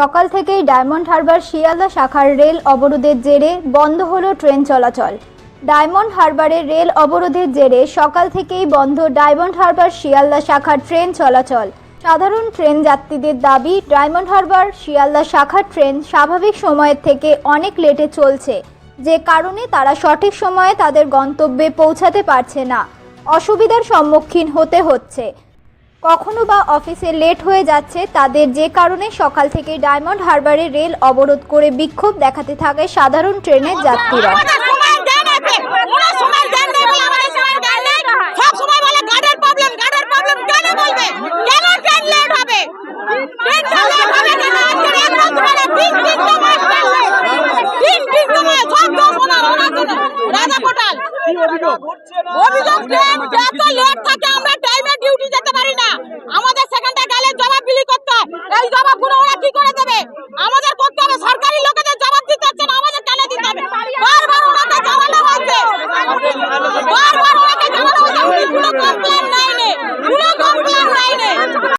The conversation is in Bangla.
সকাল থেকেই ডায়মন্ড হারবার শিয়ালদা শাখার রেল অবরোধের জেরে বন্ধ হলো ট্রেন চলাচল। ডায়মন্ড হারবারের রেল অবরোধের জেরে সকাল থেকেই বন্ধ ডায়মন্ড হারবার শিয়ালদা শাখার ট্রেন চলাচল। সাধারণ ট্রেন যাত্রীদের দাবি, ডায়মন্ড হারবার শিয়ালদা শাখার ট্রেন স্বাভাবিক সময়ের থেকে অনেক লেটে চলছে। যে কারণে তারা সঠিক সময়ে তাদের গন্তব্যে পৌঁছাতে পারছে না। অসুবিধার সম্মুখীন হতে হচ্ছে। কখনো বা অফিসে লেট হয়ে যাচ্ছে, তাদের যে কারণে সকাল থেকে ডায়মন্ড হারবারে রেল অবরোধ করে বিক্ষোভ দেখাতে থাকে সাধারণ ট্রেনের যাত্রীরা। অভিযোগ late aí, garabura, olha aqui,